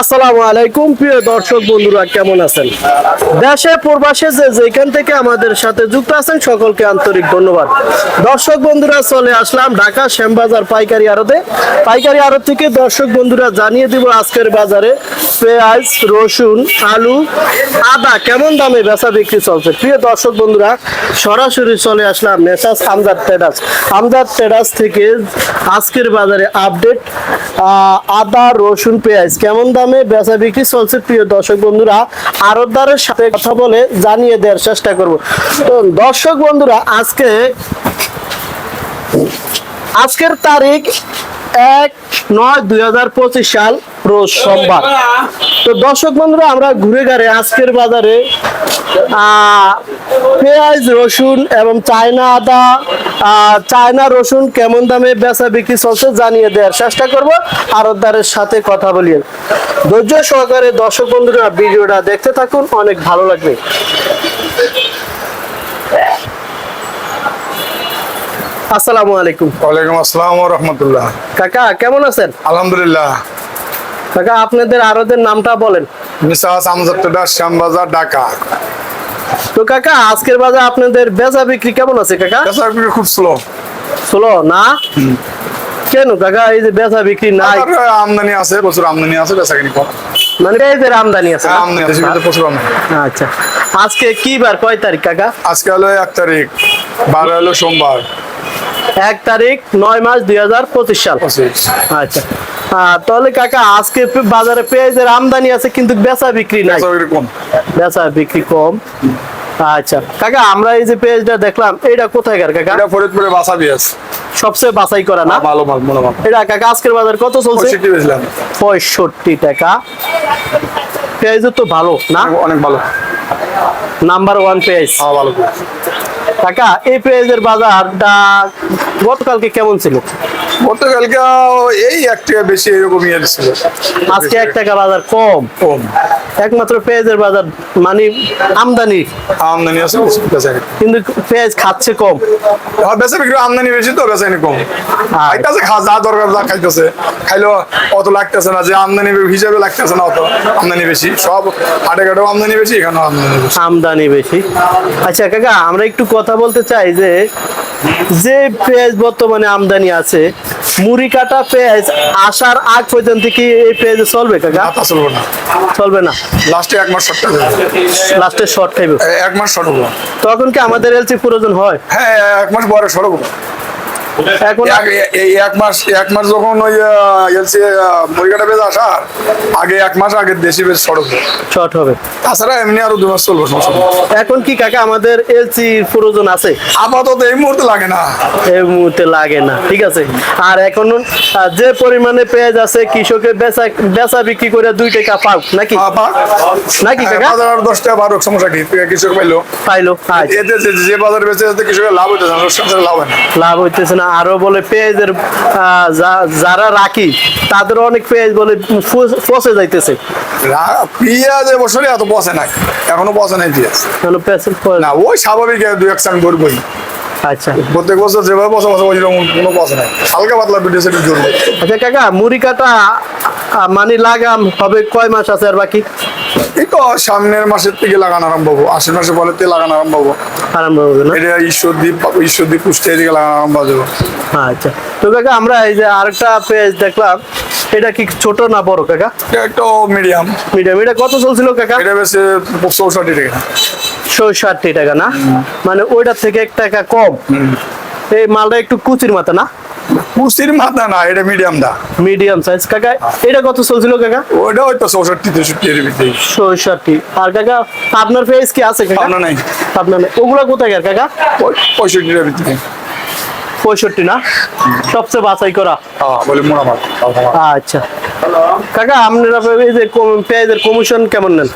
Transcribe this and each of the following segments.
আসসালামু আলাইকুম, প্রিয় দর্শক বন্ধুরা, কেমন আছেন? দেশে, প্রবাসে যে যেখান থেকে আমাদের সাথে যুক্ত আছেন, সকলকে আন্তরিক ধন্যবাদ। দর্শক বন্ধুরা, চলে আসলাম ঢাকা শ্যামবাজার পাইকারি আড়তে। পাইকারি আড়ত থেকে দর্শক বন্ধুরা জানিয়ে দিব আজকের বাজারে পেঁয়াজ, রসুন, আলু, আদা, কেমন দামে বেচা বিক্রি চলছে? প্রিয় দর্শক বন্ধুরা, সরাসরি চলে আসলাম messrs Amjad traders Amjad traders থেকে আজকের বাজারে আপডেট আদা, রসুন, পেঁয়াজ, কেমন দামে বেচা বিক্রি চলছে? প্রিয় দর্শক বন্ধুরা আরতদারের সাথে কথা বলে জানিয়ে দেওয়ার চেষ্টা করব। তো দর্শক বন্ধুরা, আজকে, আজকের তারিখ এক নয় দুই সাল রোজ সোমবার। তো দর্শক বন্ধুরা, আমরা ঘুরে ঘাড়ে আজকের বাজারে পেঁয়াজ, রসুন এবং চায়না আদা চায়না রসুন কেমন দামে বেচা বিক্রি চলছে জানিয়ে দেওয়ার চেষ্টা করব। আরতদারের সাথে কথা বলিয়ে ধৈর্য সহকারে দর্শক বন্ধুরা ভিডিওটা দেখতে থাকুন, অনেক ভালো লাগবে। আসসালামু আলাইকুম। ওয়ালাইকুম আসসালাম ও রহমতুল্লাহ। কাকা কেমন আছেন? আলহামদুলিল্লাহ। কাকা আপনাদের আরদের নামটা বলেন। মিসাস আমজাদা শ্যামবাজার ঢাকা। তো কাকা আজকের বাজার আপনাদের বেচা বিক্রি কেমন আছে কাকা? বেচা বিক্রি খুব স্লো চলো না? কেন কাকা এই যে বেচা বিক্রি নাই? আমদানি আছে প্রচুর আমদানি আছে বেচা কিনি কম। মানে এই যে আমদানি আছে হ্যাঁ, আমদানি আছে প্রচুর আমদানি। আচ্ছা। আজকে কি বার কয় তারিখ কাকা? আজকে হলো এক তারিখ বার হলো সোমবার। এক তারিখ নয় মাস দুই হাজার পঁচিশ সাল। আচ্ছা। তাহলে কাকা আজকে বাজারে পেঁয়াজের আমদানি আছে কিন্তু বেচা বিক্রি নাই। বেচা বিক্রি কম। আচ্ছা। কাকা আমরা এই যে পেঁয়াজটা দেখলাম এটা কোথায়কার কাকা? এটা ফরিদপুরে বাসা সবচেয়ে বাছাই করা না? ভালো মাল মনে মাল এটা কাকা আজকের বাজার কত চলছে? বেচলাম। পঁয়ষট্টি টাকা। পেঁয়াজ তো ভালো না? অনেক ভালো। নাম্বার ওয়ান পেঁয়াজ। হ্যাঁ ভালো কাকা এই পেঁয়াজের বাজারটা গতকালকে কেমন ছিল? গতকালকে এই এক টাকা বেশি এরকম ইয়ে ছিল। আজকে এক টাকা বাজার কম। কম। একমাত্র পেঁয়াজের বাজার মানে আমদানি। আমদানি আছে কিন্তু পেঁয়াজ খাচ্ছে কম। আর বেচা বিক্রি আমদানি বেশি তো বেচা কম। খাইতেছে খা যা দরকার যা খাইতেছে। খাইলেও অত লাগতেছে না যে আমদানি হিসাবে লাগতেছে না অত। আমদানি বেশি। সব হাটে ঘাটেও আমদানি বেশি এখানেও আমদানি বেশি। আমদানি বেশি। আচ্ছা কাকা আমরা একটু কথা বলতে চাই যে যে পেঁয়াজ বর্তমানে আমদানি আছে মুড়ি কাটা পেঁয়াজ আসার আগ পর্যন্ত কি এই পেঁয়াজ চলবে কাকা? চলবে না। চলবে না? লাস্টে এক মাস শর্ট লাস্টে শর্ট খাইবে। এক মাস শর্ট হব তখন কি আমাদের এলসি প্রয়োজন হয়? হ্যাঁ এক মাস পরে শর্ট হব এই এক মাস এক মাস যখন ওই এলসি মুরগিটা বেজ আসার আগে এক মাস আগে দেশি বেশ শর্ট হব। শর্ট হবে। তাছাড়া এমনি আরও দু মাস চলবো এখন কি কাকা আমাদের এলসি প্রয়োজন আছে? আপাতত এই মুহূর্তে লাগে না। এই মুহূর্তে লাগে না ঠিক আছে? আর এখন যে পরিমাণে পেঁয়াজ আছে কৃষকের বেচা বেচা বিক্রি করে দুই টাকা পাও নাকি? আপা নাকি কাকা? বাজার আর দশ টাকা বারো সমস্যা কি? কৃষক পাইলো। পাইলো আচ্ছা। এতে যে- বাজার বেঁচে যাতে কৃষকের লাভ হইতেছে না। লাভ হইতেছে না। আরও বলে পেঁয়াজের যারা রাখি তাদের অনেক পেঁয়াজ বলে ফস- যাইতেছে। পেঁয়াজ এবছরে এত পচে নাই এখনও পচে নাই পেঁয়াজ। না ওই স্বাভাবিক দু এক চাং ধরবই। আচ্ছা। প্রত্যেক বছর যেভাবে ওই কোনো নাই। হালকা পাতলা সেটা আচ্ছা কাকা মুড়ি কাটা মানে লাগাম হবে কয় মাস আছে আর বাকি? এই তো সামনের মাসের থেকে লাগানো আরম্ভ হব আশ্বিন মাসে বলে তে লাগানো আরম্ভ হব। আরম্ভ হবে না এটা ঈশ্বরদীপ ঈশ্বরদীপ কুষ্টিয়া দিকে লাগানো আরম্ভ হয়ে আচ্ছা তো কাকা আমরা এই যে আরেকটা পেঁয়াজ দেখলাম এটা কি ছোট না বড় কাকা? একটা মিডিয়াম মিডিয়াম এটা কত চলছিল কাকা? এটা বেশি চৌষট্টি টাকা। ষাটটি টাকা না? মানে ওইটার থেকে এক টাকা কম। এই মালটা একটু কুচির মাথা না? কুষ্টির মাথা না এটা মিডিয়ামটা মিডিয়াম সাইজ কাকা এটা কত চলছিল কাকা? ওইটা হয়তো চৌষট্টি তেষট্টি এর ভিতরে ষাটটি আর কাকা আপনার পেঁয়াজ কি আছে কাকা? আপনার নাই। আপনার নেই। ওগুলা কোথায় কাকা? ওই পঁয়ষট্টির ভিতরে পঁয়ষট্টি না? সবচেয়ে বাছাই করা। হ্যাঁ বলে মোড়া মাল আচ্ছা। কাকা আপনারা এই যে পেঁয়াজের কমিশন কেমন নেন?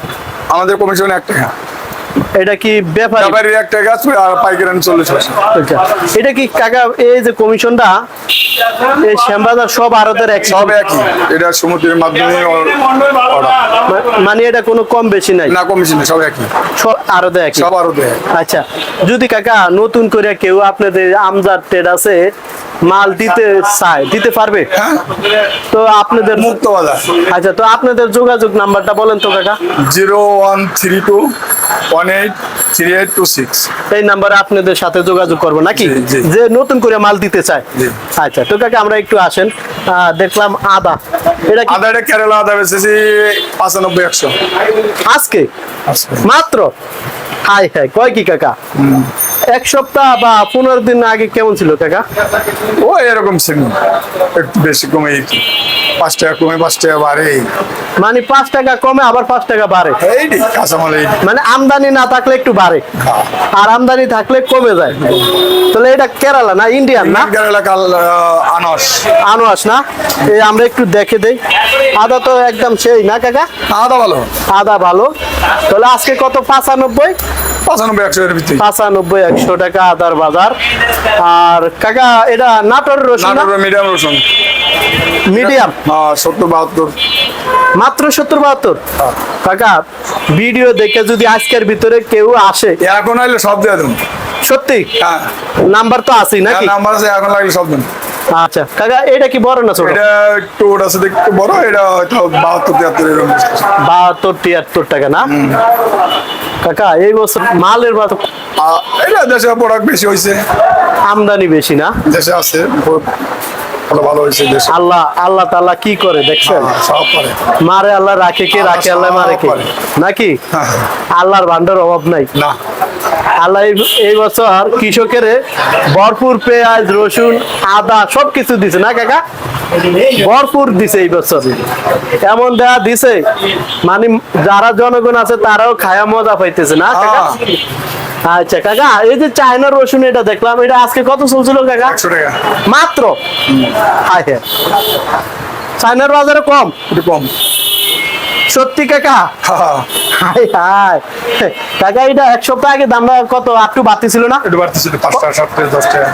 আমাদের কমিশন এক টাকা। এটা কি ব্যাপারী? ব্যাপারীর এক টাকা আছে আর পাইকারি চল্লিশ আচ্ছা। এটা কি কাকা এই যে কমিশনটা এই শ্যামবাজার সব আড়তের এক সব একই। এটা সমুদ্রের মাধ্যমে মানে এটা কোনো কম বেশি নাই? না কমিশন সব একই। সব আড়তে একই? সব আচ্ছা। যদি কাকা নতুন করে কেউ আপনাদের আমজাদ ট্রেড আছে মাল দিতে চায় দিতে পারবে? হ্যাঁ। তো আপনাদের মুক্ত বাজার আচ্ছা তো আপনাদের যোগাযোগ নাম্বারটা বলেন তো কাকা। Zero one three two one eight three eight two six এই নাম্বারে আপনাদের সাথে যোগাযোগ করব নাকি। যে নতুন করে মাল দিতে চায়। আচ্ছা তো কাকা আমরা একটু আসেন। আহ, দেখলাম আদা। এটা আদা এটা কেরালা আদা বেচেছি পঁচানব্বই একশো। আজকে? মাত্র? হাই হাই কয় কি কাকা? এক সপ্তাহ বা পনেরো দিন আগে কেমন ছিল কাকা ও এরকম সেম একটু বেশি কমে পাঁচ টাকা কমে পাঁচ টাকা বাড়ে। মানে পাঁচ টাকা কমে আবার পাঁচ টাকা বাড়ে। কাঁচামাল মানে আমদানি না থাকলে একটু বাড়ে। আর আমদানি থাকলে কমে যায়। তাহলে এটা কেরালা না ইন্ডিয়ান না? কেরালা আহ, আনোয়াস না? এই আমরা একটু দেখে দেই। আদা তো একদম সেই না কাকা? আদা ভালো। আদা ভালো। তাহলে আজকে কত? পাঁচানব্বই? পঁচানব্বই একশো এর পাঁচানব্বই একশো টাকা আদার বাজার। আর কাকা এটা নাটোর রসুন নাটোর মিডিয়াম রসুন। মিডিয়াম? হ্যাঁ সত্তর বাহাত্তর। মাত্র সত্তর বাহাত্তর? কাকা ভিডিও দেখে যদি আজকের ভিতরে কেউ আসে। এখন আইলে সব দিয়ে সত্যি? হ্যাঁ। নাম্বার তো আছেই নাকি? নাম্বার আছে এখন লাগলে সব দেন আচ্ছা কাকা এটা কি বড় না ছোট? এটা একটু ওটা সাথে একটু বড় এটা হয়তো বাহাত্তর তিয়াত্তর এরকম বাহাত্তর তিয়াত্তর টাকা না? কাকা এই বছর মালের বাজার এটা দেশে প্রোডাক্ট বেশি হয়েছে আমদানি বেশি না? দেশে আছে ভালো ভালো হয়েছে দেশে। আল্লাহ আল্লাহ তাআলা কি করে দেখছেন? হ্যাঁ, সব পারে মারে আল্লাহ রাখে কে? রাখে আল্লাহ মারে কে? নাকি? আল্লাহর ভান্ডার অভাব নাই? না। আল্লাহ এই- এই বছর কৃষকের ভরপুর পেঁয়াজ রসুন আদা সব কিছু দিছে না কাকা? ভরপুর দিছে এই বছর। এমন দেয়া দিছে মানে যারা জনগণ আছে তারাও খায়া মজা পাইতেছে না কাকা? আচ্ছা কাকা এই যে চায়না রসুন এটা দেখলাম এটা আজকে কত চলছিল কাকা? মাত্র? হায় হ্যাঁ চায়নার বাজারে কম? কম। সত্যি কাকা? হ্যাঁ, হাই হাই কাকা এটা এক সপ্তাহ আগে দামটা কত? একটু বাড়তি ছিল না? একটু বাড়তেছে পাঁচ টাকা সাত টাকা দশ টাকা।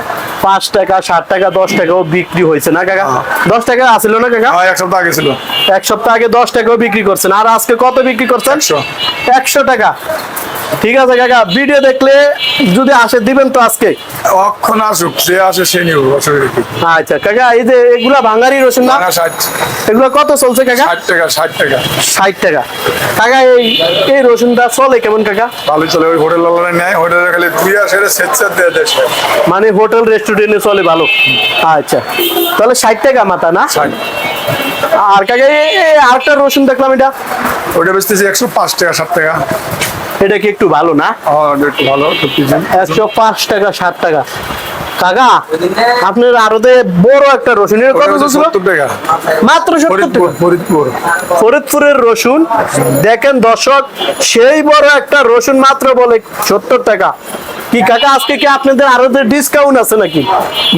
পাঁচ টাকা ষাট টাকা দশ টাকাও বিক্রি হয়েছে না কাকা? দশ টাকা আসিল না কাকা? হ্যাঁ এক সপ্তাহ আগে ছিল। এক সপ্তাহ আগে দশ টাকাও বিক্রি করছেন। আর আজকে কত বিক্রি করছেন? একশো। টাকা। ঠিক আছে কাকা ভিডিও দেখলে যদি আসে দিবেন তো আজকে। অক্ষণ আসুক সে আসে সে কি আচ্ছা কাকা এই যে এগুলা ভাঙ্গারি রসুন না? এগুলো কত চলছে কাকা? ষাট টাকা ষাট টাকা। ষাট টাকা। কাকা এই এই রসুনটা চলে কেমন কাকা? ভালো চলে ওই হোটেল ওয়ালা নেয় হোটেলে খালি দুই সেরে সেট সেট দিয়ে দেশে মানে হোটেল রেস্টুরেন্টে চলে ভালো। আচ্ছা তাহলে ষাট টাকা মাথা না? আর কাকা এই- আরেকটা রসুন দেখলাম এটা। ওইটা বেচতেছি একশো পাঁচ টাকা ষাট টাকা। এটা কি একটু ভালো না? একটু ভালো একশো পাঁচ টাকা ষাট টাকা। কাকা আপনার আরতে বড় একটা রসুন এর কত চলছিল? মাত্র সত্তর ফরিদপুর টাকা। ফরিদপুর ফরিদপুরের রসুন দেখেন দর্শক সেই বড় একটা রসুন মাত্র বলে সত্তর টাকা। কি কাকা আজকে কি আপনাদের আরও ডিসকাউন্ট আছে নাকি?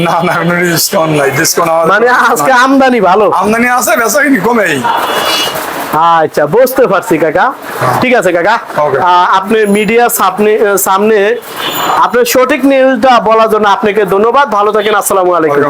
না না কোনো ডিসকাউন্ট নাই। ডিসকাউন্ট মানে আজকে আমদানি ভালো। আমদানি আছে বেচা কিনি কমেই। আচ্ছা বুঝতে পারছি কাকা। ঠিক আছে কাকা। আপনি মিডিয়া সামনে সামনে আপনার সঠিক নিউজটা বলার জন্য আপনাকে ধন্যবাদ। ভালো থাকেন আসসালামু আলাইকুম।